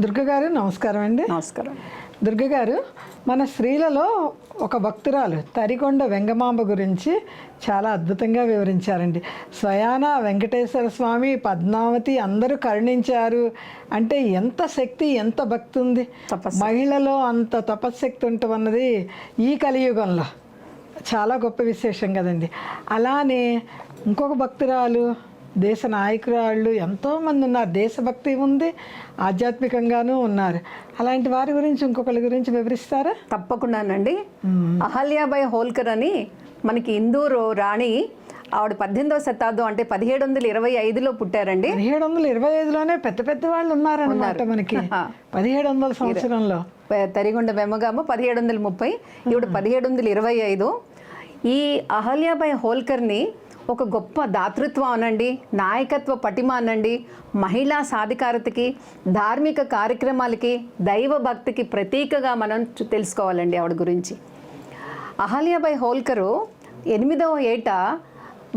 దుర్గ గారు నమస్కారం అండి. నమస్కారం. దుర్గ గారు మన స్త్రీలలో ఒక భక్తురాలు తరికొండ వెంగమాంబ గురించి చాలా అద్భుతంగా వివరించారండి. స్వయాన వెంకటేశ్వర స్వామి పద్మావతి అందరూ కరుణించారు. అంటే ఎంత శక్తి ఎంత భక్తి ఉంది. మహిళలో అంత తపశ్శక్తి ఉంటున్నది ఈ కలియుగంలో. చాలా గొప్ప విశేషం కదండి. అలానే ఇంకొక భక్తురాలు దేశ నాయకురాళ్ళు ఎంతోమంది ఉన్నారు. దేశభక్తి ఉంది ఆధ్యాత్మికంగానూ ఉన్నారు. అలాంటి వారి గురించి ఇంకొకరి గురించి వివరిస్తారా? తప్పకుండానండి. అహల్యాబాయ్ హోల్కర్ అని మనకి ఇందూరు రాణి ఆవిడ పద్దెనిమిదవ శతాబ్దం అంటే పదిహేడు వందల ఇరవై ఐదులో పుట్టారండి. పదిహేడు వందల ఇరవై ఐదులోనే పెద్ద పెద్ద వాళ్ళు ఉన్నారన్నమాట మనకి. పదిహేడు వందల సంవత్సరంలో. తరిగొండ వెమ్మగామ పదిహేడు వందల ముప్పై ఈవిడ పదిహేడు వందల ఇరవై ఐదు. ఈ అహల్యాబాయ్ హోల్కర్ని ఒక గొప్ప దాతృత్వం అనండి నాయకత్వ పటిమ అనండి మహిళా సాధికారతకి ధార్మిక కార్యక్రమాలకి దైవ భక్తికి ప్రతీకగా మనం తెలుసుకోవాలండి ఆవిడ గురించి. అహల్యాబాయ్ హోల్కరు ఎనిమిదవ ఏట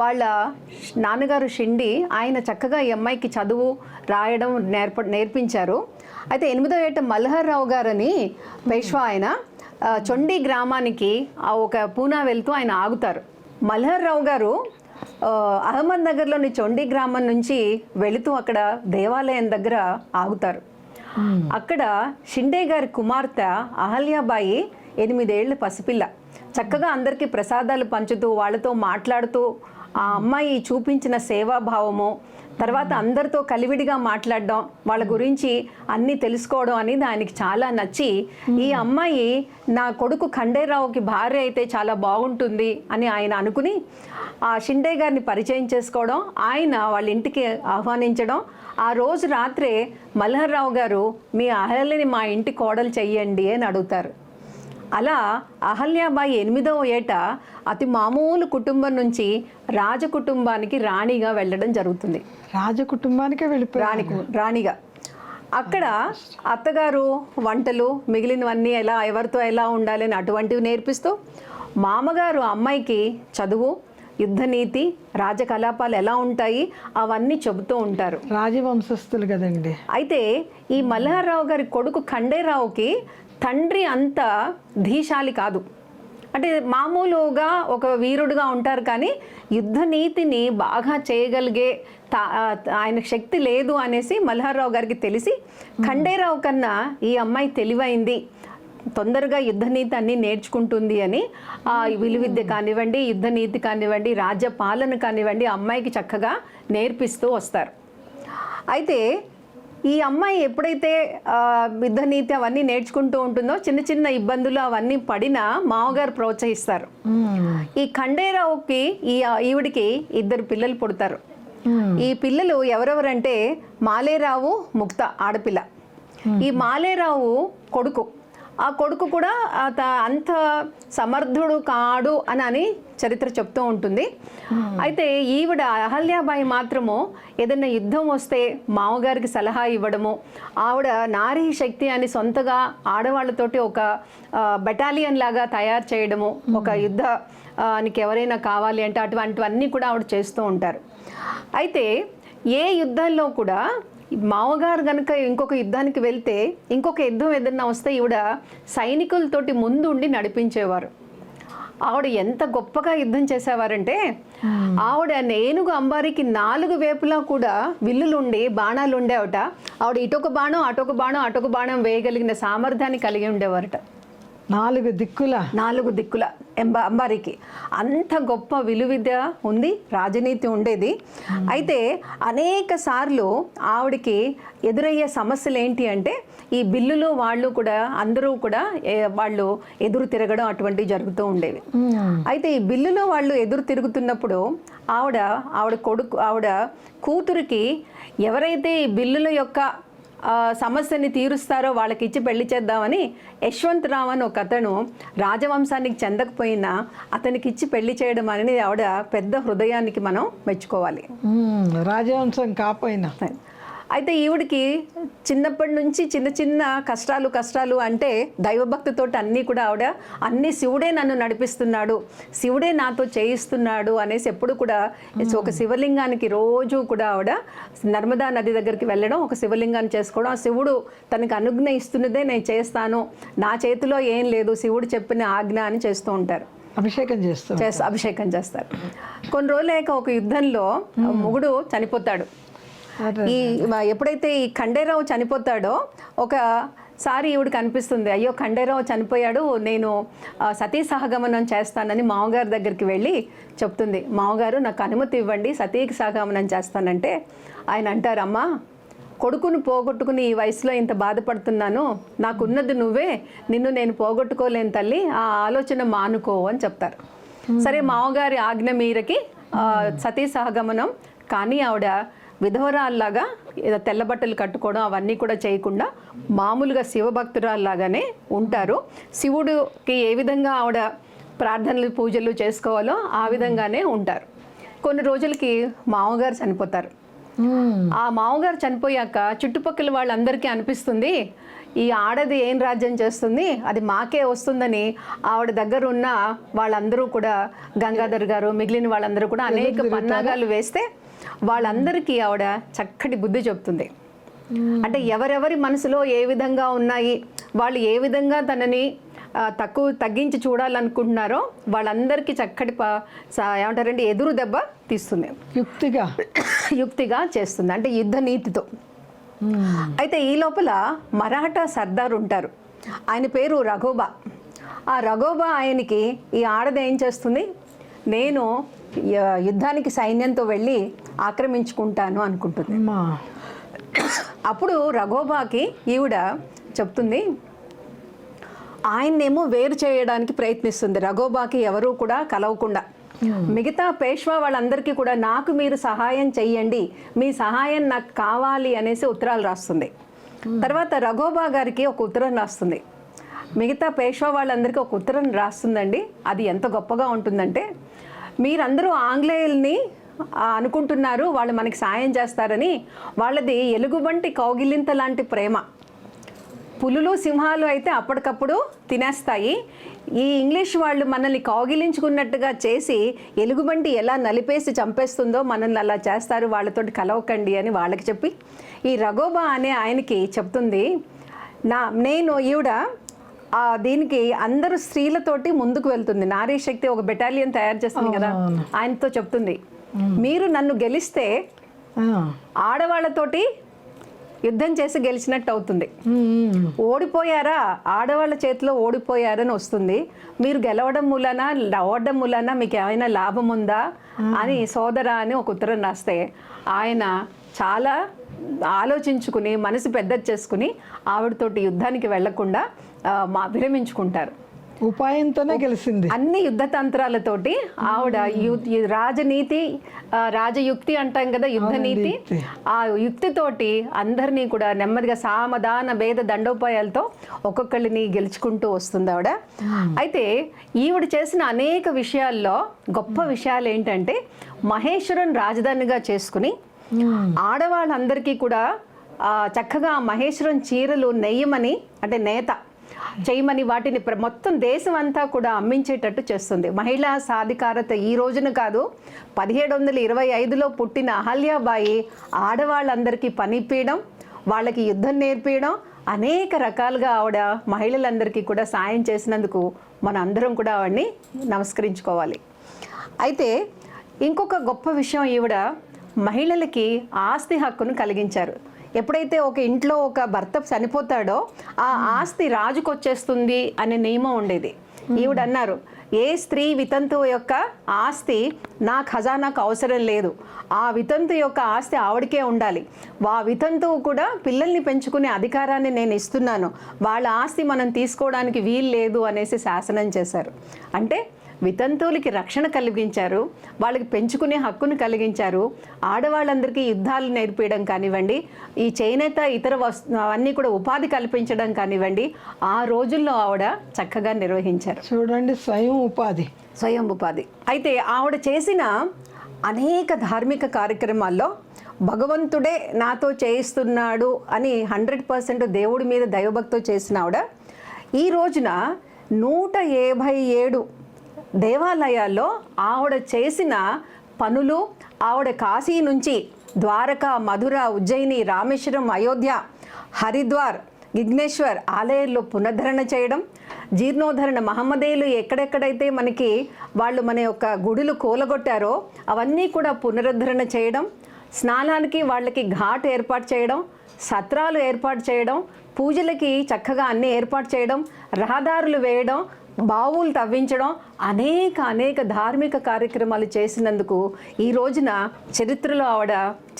వాళ్ళ నాన్నగారు షిండి ఆయన చక్కగా ఈ అమ్మాయికి చదువు రాయడం నేర్ప నేర్పించారు. అయితే ఎనిమిదవ ఏట మల్హర్ రావు గారని పేష్వా ఆయన చొండి గ్రామానికి ఆ ఒక పూనా వెళ్తూ ఆయన ఆగుతారు. మల్హర్ రావు గారు ఆ, అహ్మద్ నగర్లోని చొండి గ్రామం నుంచి వెళుతూ అక్కడ దేవాలయం దగ్గర ఆగుతారు. అక్కడ షిండే గారి కుమార్తె అహల్యాబాయి ఎనిమిదేళ్ళ పసిపిల్ల. చక్కగా అందరికీ ప్రసాదాలు పంచుతూ వాళ్ళతో మాట్లాడుతూ ఆ అమ్మాయి చూపించిన సేవాభావము తర్వాత అందరితో కలివిడిగా మాట్లాడడం వాళ్ళ గురించి అన్నీ తెలుసుకోవడం అనేది ఆయనకి చాలా నచ్చి ఈ అమ్మాయి నా కొడుకు ఖండేరావుకి భార్య అయితే చాలా బాగుంటుంది అని ఆయన అనుకుని ఆ షిండే గారిని పరిచయం చేసుకోవడం ఆయన వాళ్ళ ఇంటికి ఆహ్వానించడం. ఆ రోజు రాత్రే మల్హర్రావు గారు మీ అహల్యని మా ఇంటి కోడలు చెయ్యండి అని అడుగుతారు. అలా అహల్యాబాయి ఎనిమిదవ ఏట అతి మామూలు కుటుంబం నుంచి రాజ కుటుంబానికి రాణిగా వెళ్ళడం జరుగుతుంది. రాజ కుటుంబానికే వెళ్ళిపోయారు. రాణి రాణిగా. అక్కడ అత్తగారు వంటలు మిగిలినవన్నీ ఎలా ఎవరితో ఎలా ఉండాలని అటువంటివి నేర్పిస్తూ మామగారు అమ్మాయికి చదువు యుద్ధనీతి రాజకలాపాలు ఎలా ఉంటాయి అవన్నీ చెబుతూ ఉంటారు. రాజవంశస్థులు కదండి. అయితే ఈ మల్హార్రావు గారి కొడుకు ఖండేరావుకి తండ్రి అంత ధీశాలి కాదు. అంటే మామూలుగా ఒక వీరుడుగా ఉంటారు కానీ యుద్ధ నీతిని బాగా చేయగలిగే తా- ఆయన శక్తి లేదు అనేసి మల్హార్రావు గారికి తెలిసి ఖండేరావు కన్నా ఈ అమ్మాయి తెలివైంది. తొందరగా యుద్ధనీతి అన్ని నేర్చుకుంటుంది అని ఆ విలువిద్య కానివ్వండి యుద్ధనీతి కానివ్వండి రాజ్య పాలన కానివ్వండి అమ్మాయికి చక్కగా నేర్పిస్తూ వస్తారు. అయితే ఈ అమ్మాయి ఎప్పుడైతే ఆ, యుద్ధనీతి అవన్నీ నేర్చుకుంటూ ఉంటుందో చిన్న చిన్న ఇబ్బందులు అవన్నీ పడినా మామగారు ప్రోత్సహిస్తారు. ఈ ఖండేరావుకి ఈ ఈవిడికి ఇద్దరు పిల్లలు పుడతారు. ఈ పిల్లలు ఎవరెవరంటే మాలేరావు ముక్త ఆడపిల్ల. ఈ మాలేరావు కొడుకు. ఆ కొడుకు కూడా అత అంత సమర్థుడు కాడు అని అని చరిత్ర చెప్తూ ఉంటుంది. అయితే ఈవిడ అహల్యాబాయి మాత్రము ఏదైనా యుద్ధం వస్తే మామగారికి సలహా ఇవ్వడము ఆవిడ నారీ శక్తి అని సొంతగా ఆడవాళ్ళతోటి ఒక బెటాలియన్ లాగా తయారు చేయడము ఒక యుద్ధ ఎవరైనా కావాలి అంటే అటువంటివన్నీ కూడా ఆవిడ చేస్తూ ఉంటారు. అయితే ఏ యుద్ధాల్లో కూడా మామగారు కనుక ఇంకొక యుద్ధానికి వెళ్తే ఇంకొక యుద్ధం ఏదన్నా వస్తే ఈవిడ సైనికులతోటి ముందు ఉండి నడిపించేవారు. ఆవిడ ఎంత గొప్పగా యుద్ధం చేసేవారంటే ఆవిడ ఏనుగు అంబారికి నాలుగు వేపులా కూడా విల్లులుండి బాణాలు ఉండేవట ఆవిడ ఇటొక బాణం అటొక బాణం అటొక బాణం వేయగలిగిన సామర్థ్యాన్ని కలిగి ఉండేవారట. నాలుగు దిక్కుల. నాలుగు దిక్కుల ఎంబ అంబారికి. అంత గొప్ప విలువిద్య ఉంది రాజనీతి ఉండేది. అయితే అనేక సార్లు ఆవిడకి ఎదురయ్యే సమస్యలు ఏంటి అంటే ఈ బిల్లులు వాళ్ళు కూడా అందరూ కూడా వాళ్ళు ఎదురు తిరగడం అటువంటివి జరుగుతూ ఉండేవి. అయితే ఈ బిల్లులో వాళ్ళు ఎదురు తిరుగుతున్నప్పుడు ఆవిడ ఆవిడ కొడుకు ఆవిడ కూతురికి ఎవరైతే ఈ బిల్లుల యొక్క సమస్యని తీరుస్తారో వాళ్ళకి ఇచ్చి పెళ్ళి చేద్దామని యశ్వంత్ రావ్ అని ఒక అతను రాజవంశానికి చెందకపోయినా అతనికి ఇచ్చి పెళ్ళి చేయడం అనేది ఆవిడ పెద్ద హృదయానికి మనం మెచ్చుకోవాలి. రాజవంశం కాపోయినా అయితే ఈవిడికి చిన్నప్పటి నుంచి చిన్న చిన్న కష్టాలు కష్టాలు అంటే దైవభక్తితో అన్నీ కూడా ఆవిడ అన్ని శివుడే నన్ను నడిపిస్తున్నాడు శివుడే నాతో చేయిస్తున్నాడు అనేసి ఎప్పుడు కూడా ఒక శివలింగానికి రోజు కూడా ఆవిడ నర్మదా నది దగ్గరికి వెళ్ళడం ఒక శివలింగాన్ని చేసుకోవడం ఆ శివుడు తనకు అనుజ్ఞ ఇస్తున్నదే నేను చేస్తాను నా చేతిలో ఏం లేదు శివుడు చెప్పిన ఆజ్ఞ అని చేస్తూ ఉంటారు. అభిషేకం చేస్తాం చేస్తా అభిషేకం చేస్తారు. కొన్ని రోజులేక ఒక యుద్ధంలో మొగుడు చనిపోతాడు. ఈ ఎప్పుడైతే ఈ ఖండేరావు చనిపోతాడో ఒక సారి ఈవిడికి అనిపిస్తుంది అయ్యో ఖండేరావు చనిపోయాడు నేను సతీ సహగమనం చేస్తానని మామగారి దగ్గరికి వెళ్ళి చెప్తుంది. మామగారు నాకు అనుమతి ఇవ్వండి సతీ సహగమనం చేస్తానంటే ఆయన అంటారు అమ్మా కొడుకును పోగొట్టుకుని ఈ వయసులో ఇంత బాధపడుతున్నాను నాకున్నది నువ్వే నిన్ను నేను పోగొట్టుకోలేను తల్లి ఆ ఆలోచన మానుకో అని చెప్తారు. సరే మామగారి ఆజ్ఞ మీరకి సతీ సహగమనం కానీ ఆవిడ విధవరాల్లాగా ఏదో తెల్ల బట్టలు కట్టుకోవడం అవన్నీ కూడా చేయకుండా మామూలుగా శివభక్తురాల్లాగానే ఉంటారు. శివుడికి ఏ విధంగా ఆవిడ ప్రార్థనలు పూజలు చేసుకోవాలో ఆ విధంగానే ఉంటారు. కొన్ని రోజులకి మామగారు చనిపోతారు. ఆ మామగారు చనిపోయాక చుట్టుపక్కల వాళ్ళందరికీ అనిపిస్తుంది ఈ ఆడది ఏం రాజ్యం చేస్తుంది అది మాకే వస్తుందని ఆవిడ దగ్గర ఉన్న వాళ్ళందరూ కూడా గంగాధర్ గారు మిగిలిన వాళ్ళందరూ కూడా అనేక పన్నాగాలు వేస్తే వాళ్ళందరికీ ఆవిడ చక్కటి బుద్ధి చెప్తుంది. అంటే ఎవరెవరి మనసులో ఏ విధంగా ఉన్నాయి వాళ్ళు ఏ విధంగా తనని తక్కువ తగ్గించి చూడాలనుకుంటున్నారో వాళ్ళందరికీ చక్కటి ఏమంటారంటే ఎదురు దెబ్బ తీస్తుంది. యుక్తిగా. యుక్తిగా చేస్తుంది అంటే యుద్ధ నీతితో. అయితే ఈ లోపల మరాఠా సర్దార్ ఉంటారు. ఆయన పేరు రఘోబా. ఆ రఘోబా ఆయనకి ఈ ఆడది ఏం చేస్తుంది? నేను యుద్ధానికి సైన్యంతో వెళ్ళి ఆక్రమించుకుంటాను అనుకుంటుంది. అప్పుడు రఘోబాకి ఈవిడ చెప్తుంది ఆయన్నేమో వేరు చేయడానికి ప్రయత్నిస్తుంది. రఘోబాకి ఎవరూ కూడా కలవకుండా. మిగతా పేష్వా వాళ్ళందరికీ కూడా నాకు మీరు సహాయం చెయ్యండి. మీ సహాయం నాకు కావాలి అనేసి ఉత్తరాలు రాస్తుంది. తర్వాత రఘోబా గారికి ఒక ఉత్తరం రాస్తుంది. మిగతా పేష్వా వాళ్ళందరికీ ఒక ఉత్తరం రాస్తుందండి. అది ఎంత గొప్పగా ఉంటుందంటే మీరందరూ ఆంగ్లేయుల్ని అనుకుంటున్నారు వాళ్ళు మనకి సాయం చేస్తారని. వాళ్ళది ఎలుగుబంటి కౌగిలింత లాంటి ప్రేమ. పులులు సింహాలు అయితే అప్పటికప్పుడు తినేస్తాయి. ఈ ఇంగ్లీష్ వాళ్ళు మనల్ని కౌగిలించుకున్నట్టుగా చేసి ఎలుగుబంటి ఎలా నలిపేసి చంపేస్తుందో మనల్ని అలా చేస్తారు. వాళ్ళతోటి కలవకండి అని వాళ్ళకి చెప్పి ఈ రఘోబా అనే ఆయనకి చెప్తుంది. నా నేను ఈవిడ దీనికి అందరూ స్త్రీలతోటి ముందుకు వెళ్తుంది. నారీ శక్తి ఒక బెటాలియన్ తయారు చేస్తుంది కదా. ఆయనతో చెప్తుంది. మీరు నన్ను గెలిస్తే. ఆడవాళ్ళతోటి యుద్ధం చేసి గెలిచినట్టు అవుతుంది. ఓడిపోయారా? ఆడవాళ్ళ చేతిలో ఓడిపోయారని వస్తుంది. మీరు గెలవడం మూలన? ఓడడం మూలన? మీకు ఏమైనా లాభం ఉందా? అని సోదర అని ఒక ఉత్తరం రాస్తే ఆయన చాలా ఆలోచించుకుని మనసు పెద్దది చేసుకుని ఆవిడతోటి యుద్ధానికి వెళ్ళకుండా విరమించుకుంటారు. ఉపాయంతోనే గెలిచింది అన్ని యుద్ధ తంత్రాలతోటి ఆవిడ ఈ రాజనీతి రాజయుక్తి అంటాం కదా యుద్ధ నీతి. ఆ యుక్తితోటి అందరినీ కూడా నెమ్మదిగా సామధాన భేద దండోపాయాలతో ఒక్కొక్కరిని గెలుచుకుంటూ వస్తుంది ఆవిడ. అయితే ఈవిడ చేసిన అనేక విషయాల్లో గొప్ప విషయాలు ఏంటంటే మహేశ్వరం రాజధానిగా చేసుకుని ఆడవాళ్ళందరికీ కూడా చక్కగా మహేశ్వరం చీరలు నెయ్యమని అంటే నేత చేయమని వాటిని ప్ర- మొత్తం దేశం అంతా కూడా అమ్మించేటట్టు చేస్తుంది. మహిళా సాధికారత ఈ రోజున కాదు పదిహేడు వందల ఇరవై ఐదులో పుట్టిన అహల్యాబాయి ఆడవాళ్ళందరికీ పనిపీయడం వాళ్ళకి యుద్ధం నేర్పించడం అనేక రకాలుగా ఆవిడ మహిళలందరికీ కూడా సాయం చేసినందుకు మన అందరం కూడా ఆవిడని నమస్కరించుకోవాలి. అయితే ఇంకొక గొప్ప విషయం ఈవిడ మహిళలకి ఆస్తి హక్కును కలిగించారు. ఎప్పుడైతే ఒక ఇంట్లో ఒక భర్త చనిపోతాడో ఆ ఆస్తి రాజుకు వచ్చేస్తుంది అనే నియమం ఉండేది. ఈవిడ అన్నారు ఏ స్త్రీ వితంతు యొక్క ఆస్తి నా ఖజానాకు అవసరం లేదు. ఆ వితంతు యొక్క ఆస్తి ఆవిడకే ఉండాలి. ఆ వితంతువు కూడా పిల్లల్ని పెంచుకునే అధికారాన్ని నేను ఇస్తున్నాను. వాళ్ళ ఆస్తి మనం తీసుకోవడానికి వీలు లేదు అనేసి శాసనం చేశారు. అంటే వితంతువులకి రక్షణ కలిగించారు వాళ్ళకి పెంచుకునే హక్కును కలిగించారు. ఆడవాళ్ళందరికీ యుద్ధాలు నేర్పించడం కానివ్వండి ఈ చేనేత ఇతర వస్తు అన్నీ కూడా ఉపాధి కల్పించడం కానివ్వండి ఆ రోజుల్లో ఆవిడ చక్కగా నిర్వహించారు. చూడండి స్వయం ఉపాధి. స్వయం ఉపాధి. అయితే ఆవిడ చేసిన అనేక ధార్మిక కార్యక్రమాల్లో భగవంతుడే నాతో చేయిస్తున్నాడు అని హండ్రెడ్ పర్సెంట్ దేవుడి మీద దైవభక్తో చేసిన ఆవిడ ఈ రోజున నూట యాభై ఏడు దేవాలయాల్లో ఆవిడ చేసిన పనులు ఆవిడ కాశీ నుంచి ద్వారకా మధుర ఉజ్జయిని రామేశ్వరం అయోధ్య హరిద్వార్ విఘ్నేశ్వర్ ఆలయాల్లో పునరుద్ధరణ చేయడం జీర్ణోద్ధరణ మహమ్మదేలు ఎక్కడెక్కడైతే మనకి వాళ్ళు మన యొక్క గుడులు కూలగొట్టారో అవన్నీ కూడా పునరుద్ధరణ చేయడం స్నానానికి వాళ్ళకి ఘాట్ ఏర్పాటు చేయడం సత్రాలు ఏర్పాటు చేయడం పూజలకి చక్కగా అన్నీ ఏర్పాటు చేయడం రహదారులు వేయడం బావులు తవ్వించడం అనేక అనేక ధార్మిక కార్యక్రమాలు చేసినందుకు ఈ రోజున చరిత్రలో ఆవిడ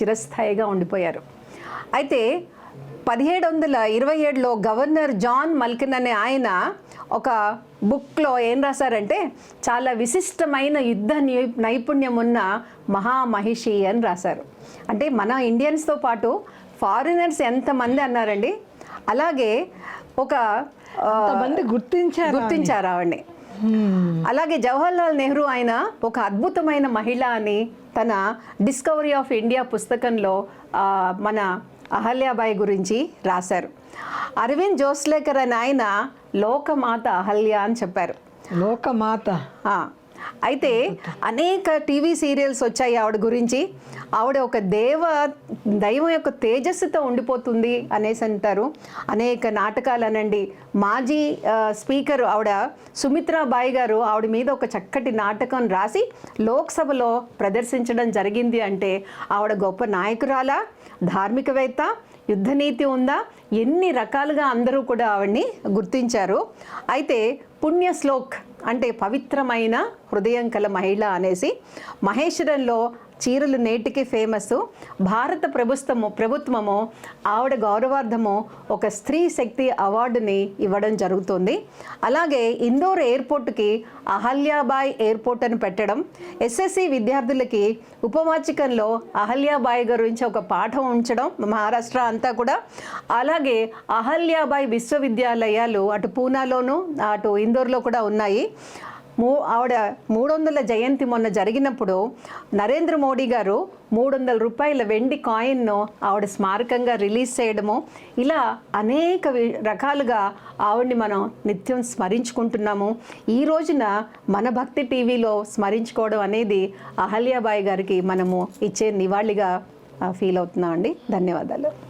చిరస్థాయిగా ఉండిపోయారు. అయితే పదిహేడు వందల ఇరవై ఏడులో గవర్నర్ జాన్ మల్కిన్ అనే ఆయన ఒక బుక్లో ఏం రాశారంటే చాలా విశిష్టమైన యుద్ధ నై- నైపుణ్యం ఉన్న మహామహిషి అని రాశారు. అంటే మన ఇండియన్స్తో పాటు ఫారినర్స్ ఎంతమంది అన్నారండి? అలాగే ఒక కొంతమంది గుర్తించారు గుర్తించారు ఆవిడ్ని. అలాగే జవహర్లాల్ నెహ్రూ ఆయన ఒక అద్భుతమైన మహిళ అని తన డిస్కవరీ ఆఫ్ ఇండియా పుస్తకంలో ఆ, మన అహల్యాబాయి గురించి రాశారు. అరవింద్ జోస్లేకర్ అని ఆయన లోకమాత అహల్య అని చెప్పారు. లోకమాత? అయితే అనేక టీవీ సీరియల్స్ వచ్చాయి ఆవిడ గురించి. ఆవిడ ఒక దేవ దైవం యొక్క తేజస్సుతో ఉండిపోతుంది అనేసి అంటారు. అనేక నాటకాలు అనండి మాజీ స్పీకర్ ఆవిడ సుమిత్రాబాయి గారు ఆవిడ మీద ఒక చక్కటి నాటకం రాసి లోక్సభలో ప్రదర్శించడం జరిగింది అంటే ఆవిడ గొప్ప నాయకురాలా ధార్మికవేత్త యుద్ధనీతి ఉందా ఎన్ని రకాలుగా అందరూ కూడా ఆవిడ్ని గుర్తించారు. అయితే పుణ్య శ్లోక్ అంటే పవిత్రమైన హృదయం కల మహిళ అనేసి మహేశ్వరంలో చీరలు నేటికి ఫేమస్. భారత ప్రభుత్వము ప్రభుత్వము ఆవిడ గౌరవార్థము ఒక స్త్రీ శక్తి అవార్డుని ఇవ్వడం జరుగుతుంది. అలాగే ఇందోర్ ఎయిర్పోర్ట్కి అహల్యాబాయ్ ఎయిర్పోర్ట్ అని పెట్టడం. ఎస్ఎస్సి విద్యార్థులకి ఉపవాచికంలో అహల్యాబాయ్ గురించి ఒక పాఠం ఉంచడం మహారాష్ట్ర అంతా కూడా. అలాగే అహల్యాబాయ్ విశ్వవిద్యాలయాలు అటు పూనాలోను అటు ఇందోర్లో కూడా ఉన్నాయి. మూ ఆవిడ మూడు వందల జయంతి మొన్న జరిగినప్పుడు నరేంద్ర మోడీ గారు మూడు వందల రూపాయల వెండి కాయిన్ను ఆవిడ స్మారకంగా రిలీజ్ చేయడము. ఇలా అనేక వి- రకాలుగా ఆవిడ్ని మనం నిత్యం స్మరించుకుంటున్నాము. ఈ రోజున మన భక్తి టీవీలో స్మరించుకోవడం అనేది అహల్యాబాయి గారికి మనము ఇచ్చే నివాళిగా ఫీల్ అవుతున్నామండి. ధన్యవాదాలు.